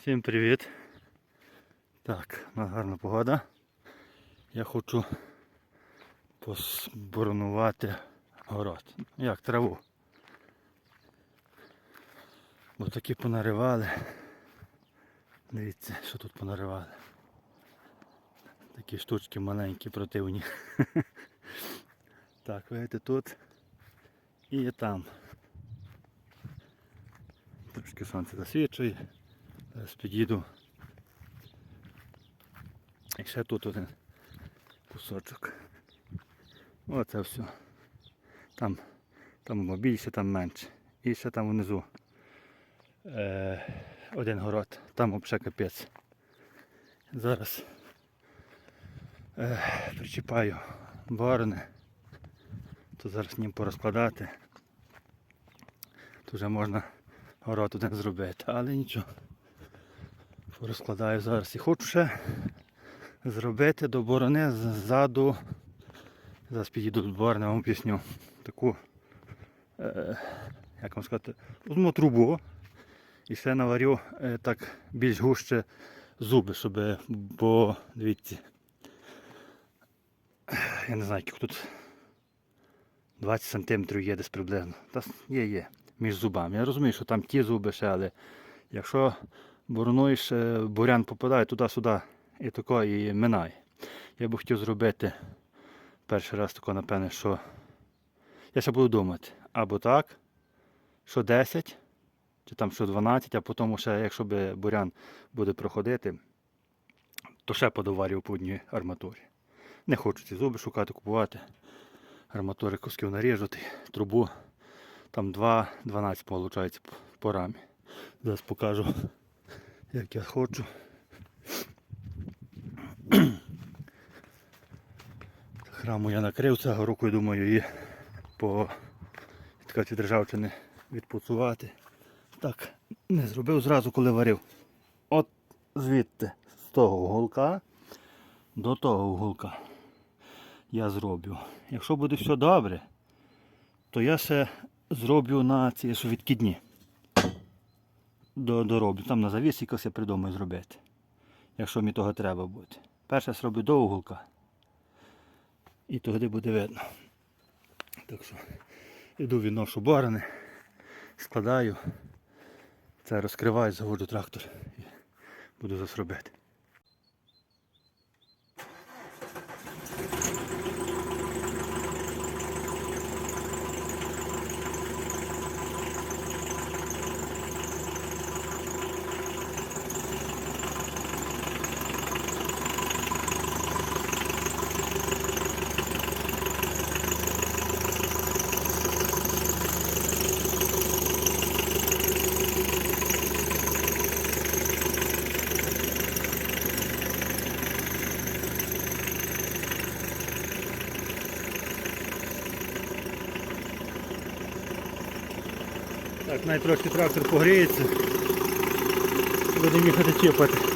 Всім привіт. Так, у нас гарна погода. Я хочу позборонувати город. Як траву. Бо такі понаривали. Дивіться, що тут понаривали. Такі штучки маленькі противні. Так, видите тут і там. Трошки сонце засвічує. Зараз підійду. І ще тут один кусочок. Оце все. Там, там більше, там менше. І ще там внизу е, один город. Там взагалі капець. Зараз е, причіпаю борони. То зараз ним порозкладати. То вже можна город один зробити, але нічого. Порозкладаю зараз і хочу ще зробити до борони ззаду. Зараз підійду до борони, вам пісню. Таку, е, як вам сказати, візьму трубу і ще наварю е, так більш гуще зуби, щоб, бо дивіться, я не знаю, яких тут 20 см є десь приблизно. Та є, є, між зубами. Я розумію, що там ті зуби ще, але якщо е, бурян попадає туди-сюди і тако і минає. Я би хотів зробити перший раз тако, напевне, що я ще буду думати. Або так, що 10, чи там що 12, а потім ще, якщо би бурян буде проходити, то ще подоварю по одній арматурі. Не хочу ці зуби шукати, купувати. Арматури кусків наріжути, трубу. Там 2-12 виходить по рамі. Зараз покажу, як я хочу. Храму я накрив цього і думаю її по відкаті державчини відпуцувати. Так, не зробив зразу, коли варив. От звідти, з того уголка до того уголка я зроблю. Якщо буде все добре, то я ще зроблю на ці відкидні. До, дороблю. Там на завіс якось я придумаю зробити. Якщо мені того треба буде. Перше зроблю до уголка. І тоді буде видно. Так що йду відношу барани, складаю, це розкриваю, заводжу трактор і буду зараз робити. Навіть трошки трактор погріється. Будемо їхати чіпати.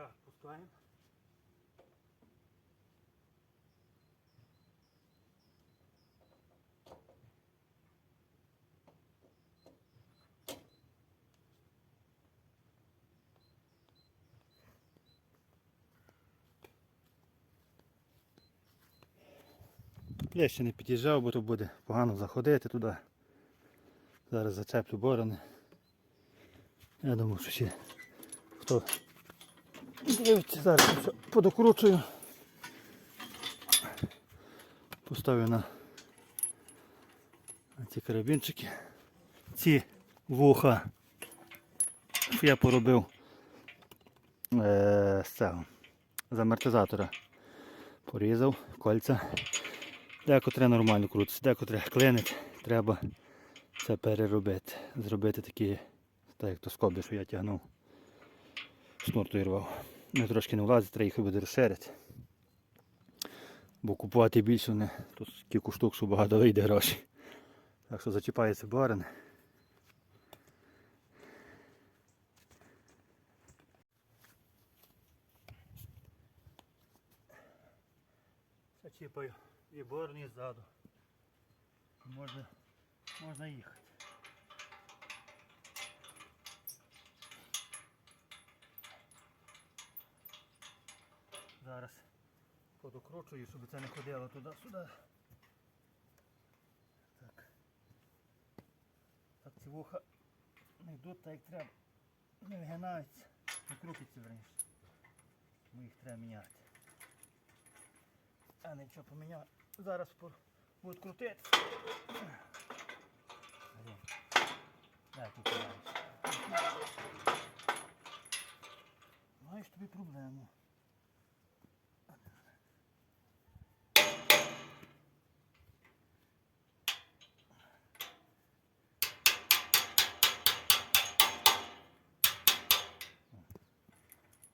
Так, пускаємо. Я ще не під'їжджав, бо то буде погано заходити туди. Зараз зачеплю борони. Я думаю, що ще хто дивиться, зараз все подокручую. Поставлю на, ці карабінчики. Ці вуха я поробив е, з цього, з амортизатора. Порізав кольця. Декотре нормально крутиться, декотре клинить, треба це переробити. Зробити такі, так як то скобди, що я тягнув. Шнур рвав. Ну, трошки не влазить, треба їх буде розширити. Бо купувати більше не, тут кілька штук, що багато вийде грошей. Так що зачіпається барин. Зачіпаю і борн, і ззаду. Можна, можна їхати. Зараз подокручую, щоб це не ходило туди-сюди. Так. Так ці вуха не йдуть так як треба. Не вигинаються, не крутяться верніше. Тому їх треба міняти. А нічого поміняв. Зараз будуть крутити. Дай тут. Маєш тобі проблему.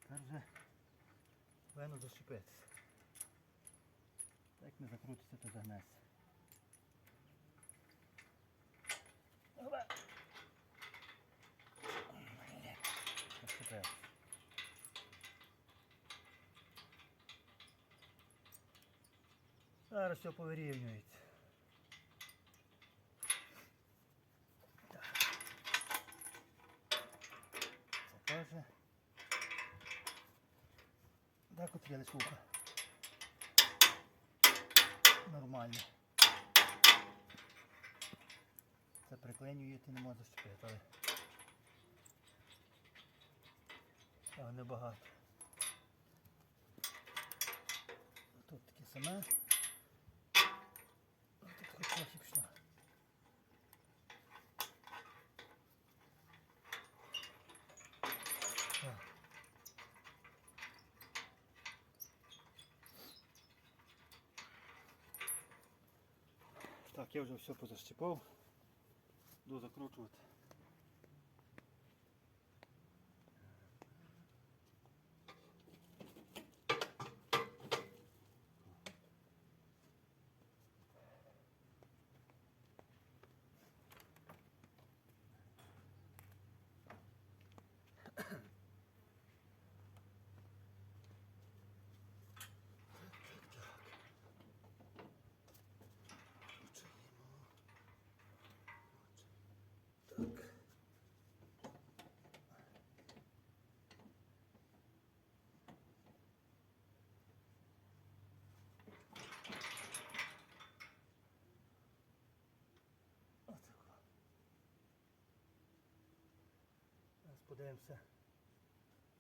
Тепер вже повинно зачепитися. Так не закрутиться, то загнеться. Зачепився. Зараз все повирівнюється. слухай. Нормально. Це приклинює, ти не можеш зачепити, але Цього небагато. Тут таке саме. Так, я вже все позащипав. Буду закручувати. Отако. Зараз подивимося.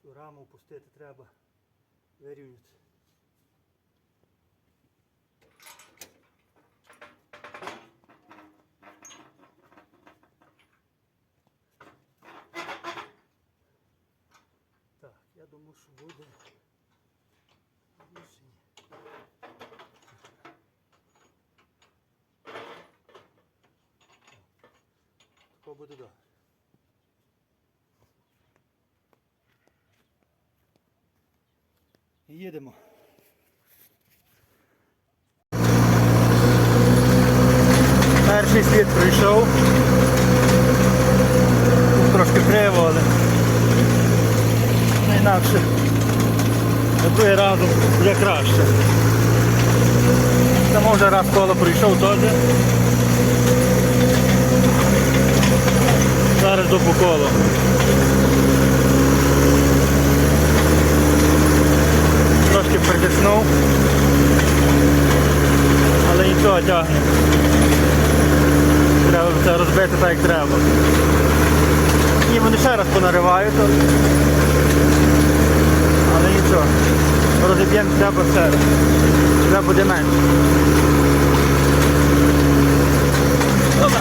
Цю раму опустити треба. Вирівняти. Так, я думаю, що буде. Ні. Буде добре. Їдемо. Перший слід пройшов. Тут Трошки криво, але не інакше. На другий разом буде краще. Там вже раз коло пройшов теж. Зараз до по колу. Трошки притиснув. Але нічого тягне. Треба це розбити так як треба. І вони ще раз понаривають. Але нічого. Розіб'ємо все. раз. Вже буде менше. Добре.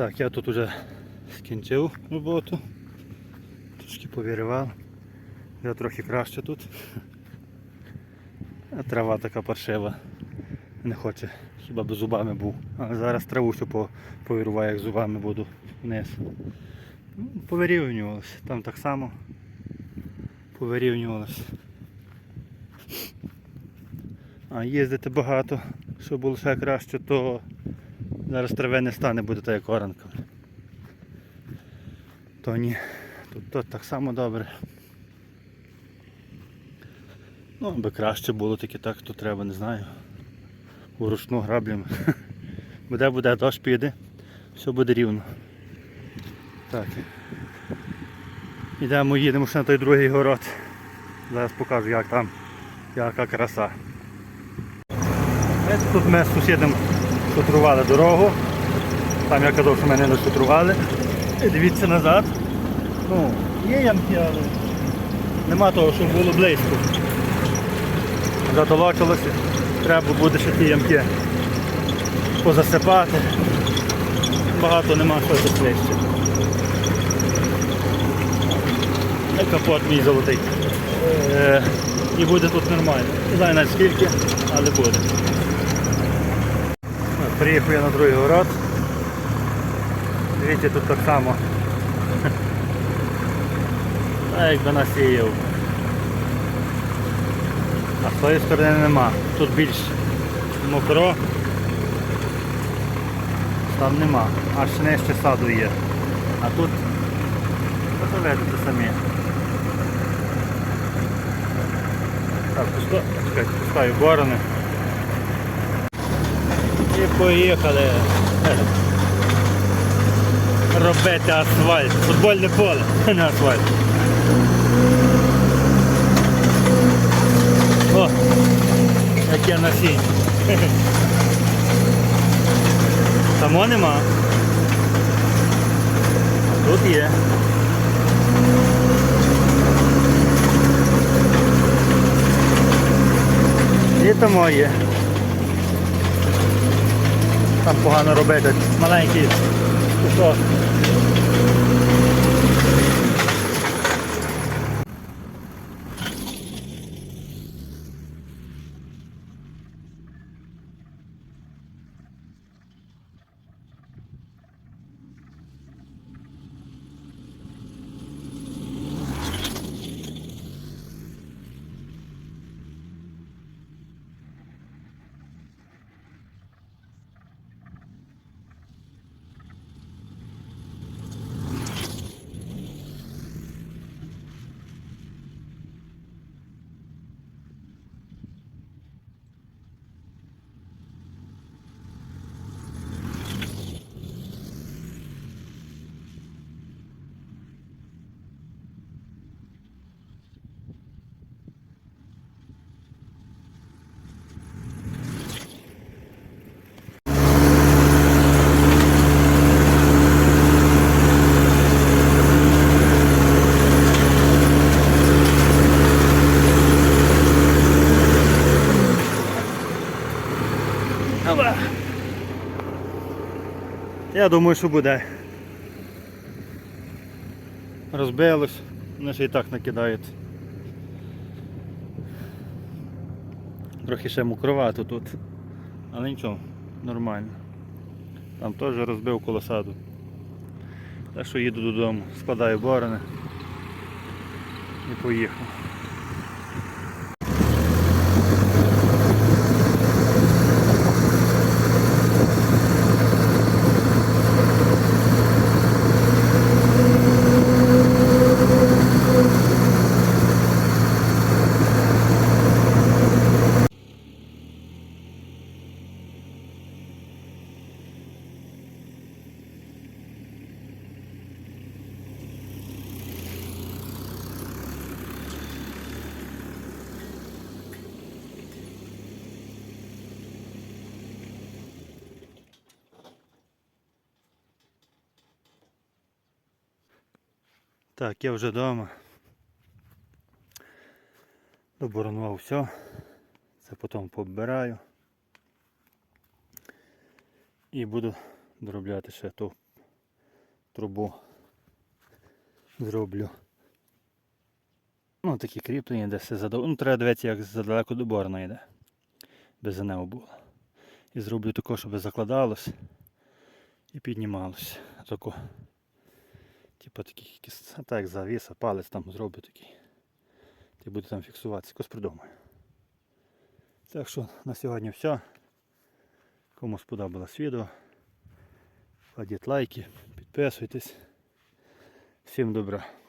Так, я тут уже скінчив роботу. Трошки повіривав. Я трохи краще тут. А трава така паршива. Не хоче, хіба би зубами був. Але зараз траву всю по- повіруваю, як зубами буду вниз. Ну, Повирівнювалося. Там так само повирівнювалося. А їздити багато, щоб було ще краще, то Зараз трави не стане, буде так як оранка. То ні. Тут, тут так само добре. Ну, аби краще було тільки так, то треба, не знаю. Вручну граблями. Буде, буде, дощ піде, все буде рівно. Так. Йдемо, їдемо ще на той другий город. Зараз покажу, як там, яка краса. Тут ми з сусідом шутрували дорогу. Там я казав, що мене не шутрували. І дивіться назад. Ну, є ямки, але нема того, щоб було близько. Затолочилося. Треба буде ще ті ямки позасипати. Багато нема що заплещити. Е, Капот мій золотий. Е, і буде тут нормально. Не знаю навіть скільки, але буде. Приїхав я на другий город. Дивіться, тут так само. А якби насіяв. А з тої сторони нема. Тут більш мокро. Там нема. Аж нижче саду є. А тут подивитися самі. Так, пускаю борони. Поїхали робити асфальт. Футбольне поле, не асфальт. О, яке насіння. Само нема. Тут є. І тому. Там погано робити. Маленький кусок. Я думаю, що буде. Розбилось, вони ще і так накидають. Трохи ще мокровато тут. Але нічого, нормально. Там теж розбив коло саду. Так що їду додому, складаю борони і поїхав. Так, я вже вдома. Доборонував все. Це потім побираю. І буду доробляти ще ту трубу. Зроблю. Ну, такі кріплення, де все задав. Ну, треба дивитися, як задалеко до борна йде. Без нього було. І зроблю тако, щоб закладалось і піднімалось. Тако. Типа таких якісь, так завіса, палець там зробить такий. Ти буде там фіксуватися, якось придумає. Так що на сьогодні все. Кому сподобалось відео, кладіть лайки, підписуйтесь. Всім добра.